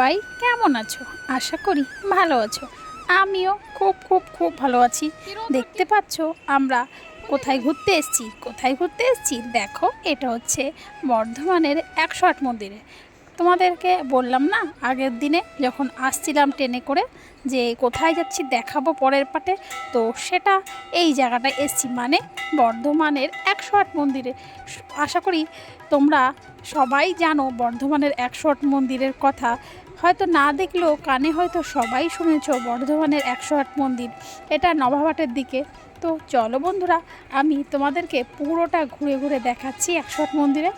সবাই কেমন আছো? আশা করি ভালো আছো। আমিও খুব খুব খুব ভালো আছি। দেখতে পাচ্ছ আমরা কোথায় ঘুরতে এসেছি? কোথায় ঘুরতে এসেছি? দেখো, এটা হচ্ছে বর্ধমানের একশো আট মন্দিরে। তোমাদেরকে বললাম না, আগের দিনে যখন আসছিলাম ট্রেনে করে যে কোথায় যাচ্ছি দেখাবো পরের পাটে, তো সেটা এই জায়গাটায় এসছি। মানে বর্ধমানের একশো আট মন্দিরে। আশা করি তোমরা সবাই জানো বর্ধমানের একশো আট মন্দিরের কথা। হয়তো না দেখলেও কানে হয়তো সবাই শুনেছ বর্ধমানের একশো আট মন্দির। এটা নবাবাটের দিকে। তো চলো বন্ধুরা, আমি তোমাদেরকে পুরোটা ঘুরে ঘুরে দেখাচ্ছি একশো আট মন্দিরে।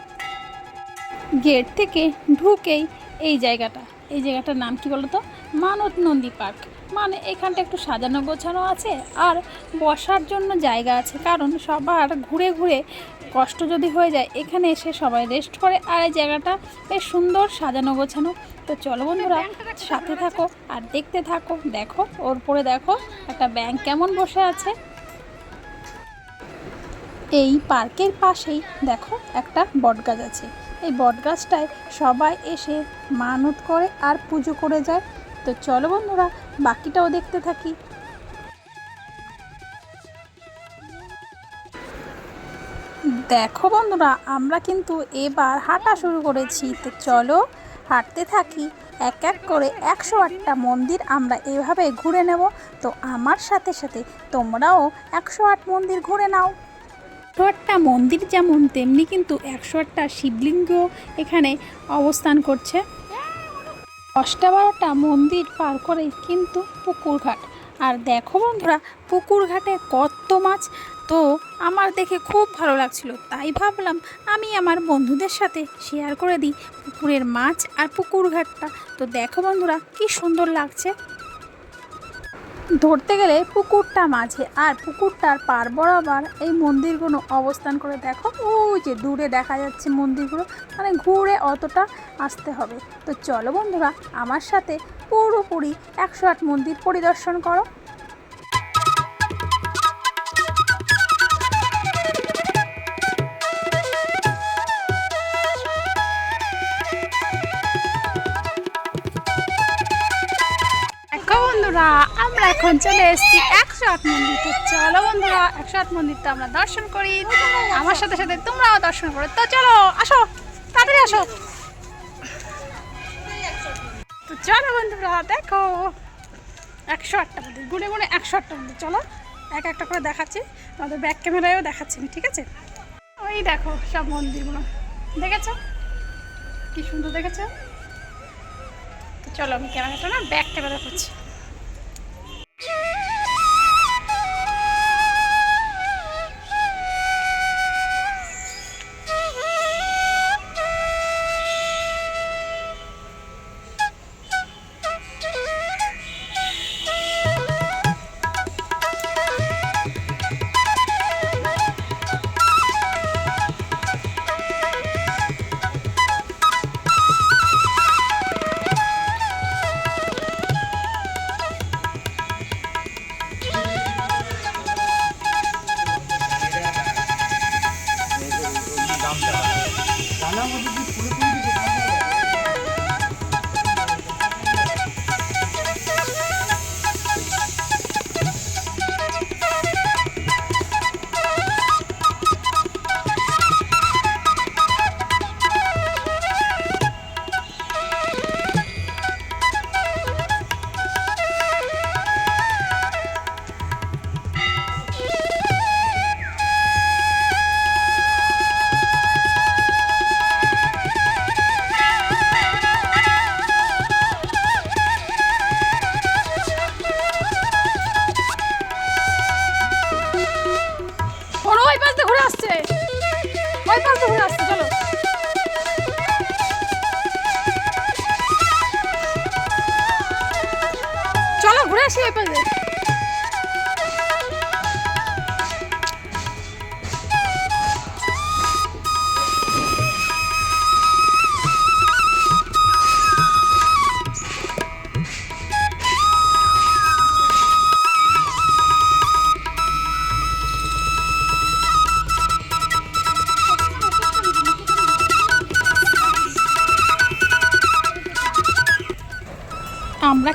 গেট থেকে ঢুকেই এই জায়গাটা। এই জায়গাটার নাম কি বলো তো মানত নন্দী পার্ক। মানে এখানটা একটু সাজানো গোছানো আছে আর বসার জন্য জায়গা আছে, কারণ সবার ঘুরে ঘুরে কষ্ট যদি হয়ে যায়, এখানে এসে সবাই রেস্ট করে আর এই জায়গাটা বেশ সুন্দর সাজানো গোছানো। তো চলো বন্ধুরা, সাথে থাকো আর দেখতে থাকো, দেখো, ওর পরে দেখো একটা ব্যাংক কেমন বসে আছে। এই পার্কের পাশেই দেখো একটা বটগাছ আছে। এই বটগাছটায় সবাই এসে মানত করে আর পুজো করে যায়। তো চলো বন্ধুরা, বাকিটাও দেখতে থাকি। দেখো বন্ধুরা, আমরা কিন্তু এবার হাঁটা শুরু করেছি। তো চলো হাঁটতে থাকি। এক এক করে একশো আটটা মন্দির আমরা এভাবে ঘুরে নেব। তো আমার সাথে সাথে তোমরাও একশো আট মন্দির ঘুরে নাও। একশো আটটা মন্দির যেমন, তেমনি কিন্তু একশো আটটা শিবলিঙ্গ এখানে অবস্থান করছে। দশটা বারোটা মন্দির পার করে কিন্তু পুকুর ঘাট আর দেখো বন্ধুরা পুকুর ঘাটে কত মাছ? তো আমার দেখে খুব ভালো লাগছিল। তাই ভাবলাম আমি আমার বন্ধুদের সাথে শেয়ার করে দিই পুকুরের মাছ আর পুকুর ঘাটটা তো দেখো বন্ধুরা, কি সুন্দর লাগছে। ধরতে গেলে পুকুরটা মাঝে আর পুকুরটার পার বরাবর এই মন্দিরগুলো অবস্থান করে দেখো। ওই যে দূরে দেখা যাচ্ছে মন্দিরগুলো মানে ঘুরে অতটা আসতে হবে। তো চলো বন্ধুরা, আমার সাথে পুরোপুরি একশো আট মন্দির পরিদর্শন করো। দেখো বন্ধুরা, আমরা এখন চলে এসেছি একশো আট মন্দির তো চলো বন্ধুরা, একশো আট মন্দিরটা আমরা দর্শন করি। আমার সাথে সাথে তোমরাও দর্শন করো। তো চলো, আসো, তাড়াতাড়ি আসো। তো চলো বন্ধুরা, দেখো, একশো আটটা মন্দির, গুনে গুনে একশো আটটা মন্দির। চলো, এক একটা করে দেখাচ্ছি। আমাদের ব্যাক ক্যামেরায়ও দেখাচ্ছি ঠিক আছে? ওই দেখো সব মন্দিরগুলো। দেখেছ? কি সুন্দর দেখেছ? তো চলো আমি ক্যামেরাটা না ব্যাক ক্যামেরা করছি।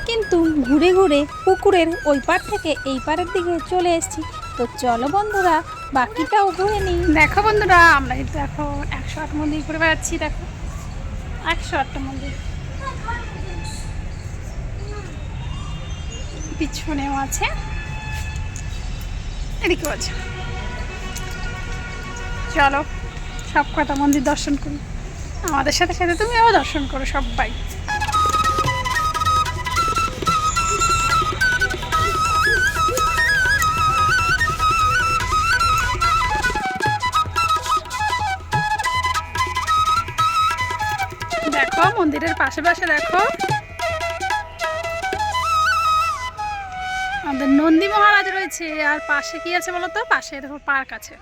কিন্তু ঘুরে ঘুরে পুকুরের ওই পার থেকে এই পারের দিকে চলে এসেছি। তো চলো বন্ধুরা, বাকিটাও ঘুরে নিই। দেখো বন্ধুরা, আমরা কিন্তু দেখো একশো আট মন্দির ঘুরে বেড়াচ্ছি, দেখো। একশো আটটা মন্দির। পিছনেও আছে, এদিকেও আছে। চলো সব কটা মন্দির দর্শন করি। আমাদের সাথে সাথে তুমিও দর্শন করো সবাই। মন্দিরের পাশে পাশে দেখো। আমাদের নন্দী মহারাজ রয়েছে, আর পাশে কি আছে বলো তো? পাশে দেখো পার্ক আছে।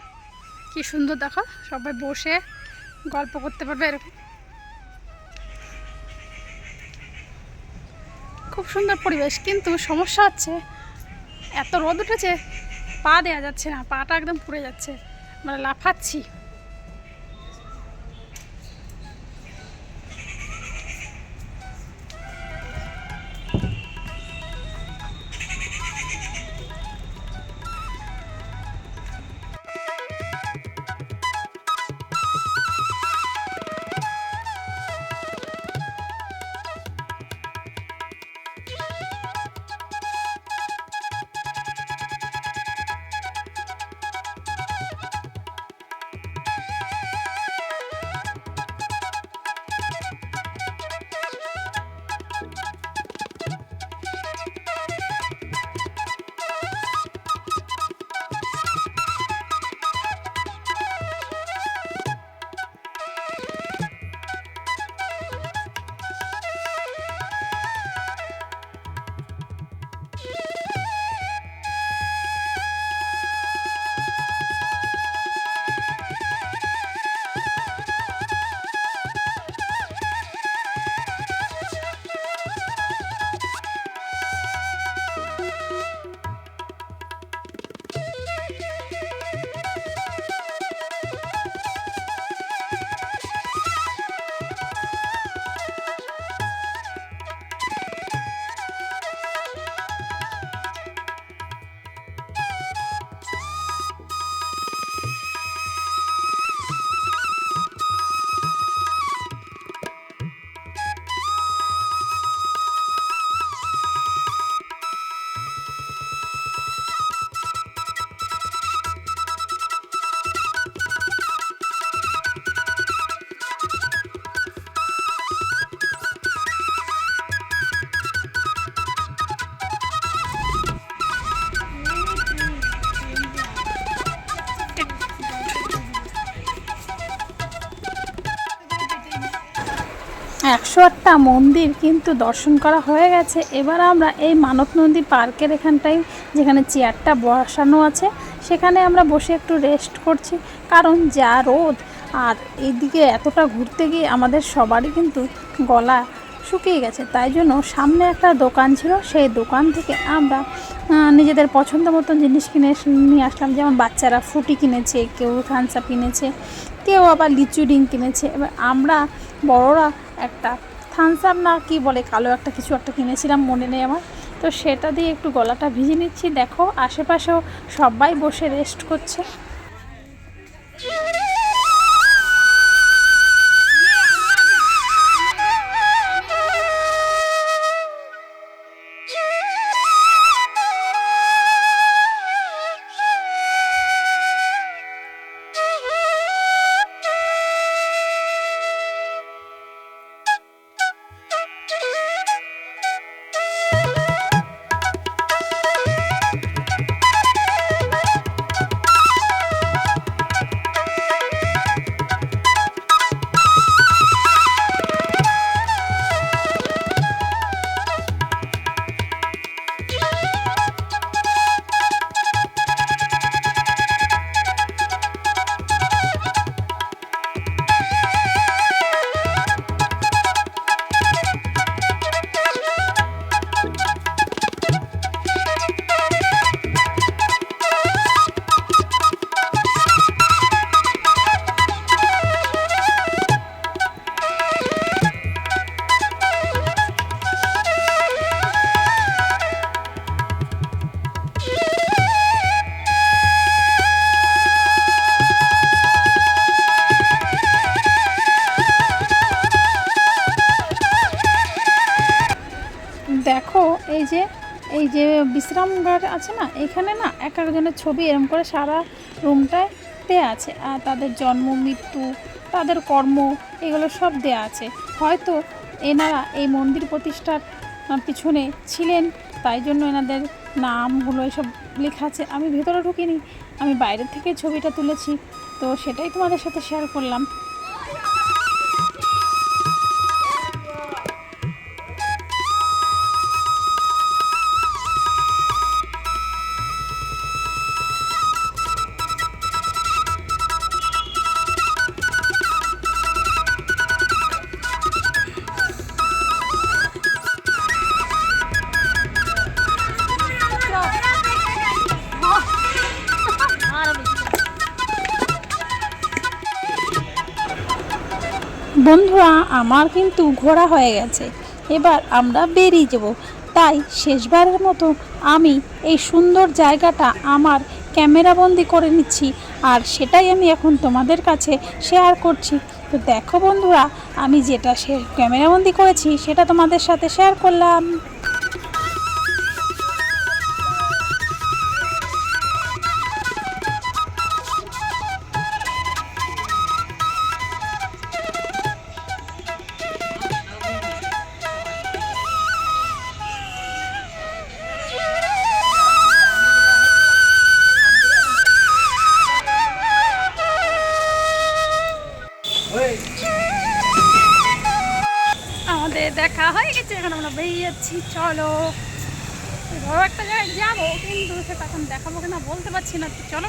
কি সুন্দর দেখো, সবাই বসে গল্প করতে পারবে এরকম। খুব সুন্দর পরিবেশ, কিন্তু সমস্যা হচ্ছে, এত রোদ উঠেছে, পা দেওয়া যাচ্ছে না, পাটা একদম পুড়ে যাচ্ছে। মানে লাফাচ্ছি। আটটা মন্দির কিন্তু দর্শন করা হয়ে গেছে। এবার আমরা এই মানত নন্দী পার্কের এখানটায় যেখানে চেয়ারটা বসানো আছে, সেখানে আমরা বসে একটু রেস্ট করছি। কারণ যা রোদ, আর এইদিকে এতটা ঘুরতে গিয়ে আমাদের সবারই কিন্তু গলা শুকিয়ে গেছে। তাই জন্য সামনে একটা দোকান ছিল, সেই দোকান থেকে আমরা নিজেদের পছন্দ মতন জিনিস কিনে নিয়ে আসলাম। যেমন বাচ্চারা ফ্রুটি কিনেছে, কেউ থামস আপ কিনেছে, কেউ আবার লিচু ডিম কিনেছে। এবার আমরা বড়রা একটা থামস আপ না কি বলে, কালো একটা কিছু একটা কিনেছিলাম, মনে নেই আমার। তো সেটা দিয়ে একটু গলাটা ভিজে নিচ্ছি। দেখো, আশেপাশেও সবাই বসে রেস্ট করছে। আছে না, এখানে না এক একজনের ছবি এরম করে সারা রুমটায় দেয়া আছে। আর তাদের জন্ম, মৃত্যু, তাদের কর্ম, এগুলো সব দেয়া আছে। হয়তো এনারা এই মন্দির প্রতিষ্ঠার পিছনে ছিলেন, তাই জন্য এনাদের নামগুলো এসব লেখা আছে। আমি ভেতরে ঢুকিনি, আমি বাইরে থেকে ছবিটা তুলেছি, তো সেটাই তোমাদের সাথে শেয়ার করলাম। বন্ধুরা, আমার কিন্তু ঘোরা হয়ে গেছে। এবার আমরা বেরিয়ে যাব। তাই শেষবারের মতো আমি এই সুন্দর জায়গাটা আমার ক্যামেরাবন্দি করে নিচ্ছি। আর সেটাই আমি এখন তোমাদের কাছে শেয়ার করছি। তো দেখো বন্ধুরা, আমি যেটা সে ক্যামেরাবন্দি করেছি, সেটা তোমাদের সাথে শেয়ার করলাম। আমাদের দেখা হয়ে গেছে, এখন আমরা বেরিয়ে যাচ্ছি চলো বড় একটা জায়গায় যাব, কিন্তু সেটা এখন দেখাবো কিনা বলতে পারছি না চলো।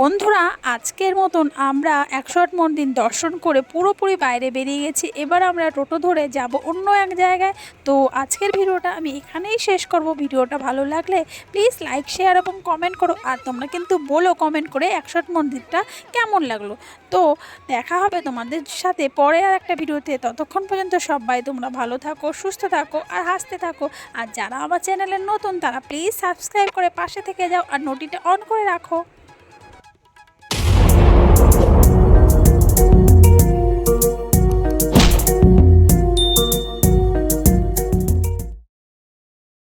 বন্ধুরা, আজকের মতন আমরা একশো আট মন্দির দর্শন করে পুরোপুরি বাইরে বেরিয়ে গেছি। এবার আমরা টোটো ধরে যাব অন্য এক জায়গায়। তো আজকের ভিডিওটা আমি এখানেই শেষ করব। ভিডিওটা ভালো লাগলে প্লিজ লাইক শেয়ার এবং কমেন্ট করো। আর তোমরা কিন্তু বলো কমেন্ট করে একশো আট মন্দিরটা কেমন লাগল। তো দেখা হবে তোমাদের সাথে পরে আর একটা ভিডিওতে। ততক্ষণ পর্যন্ত সবাই তোমরা ভালো থাকো, সুস্থ থাকো আর হাসতে থাকো। আর যারা আমার চ্যানেলের নতুন, তারা প্লিজ সাবস্ক্রাইব করে পাশে থেকে যাও আর নোটিটা অন করে রাখো।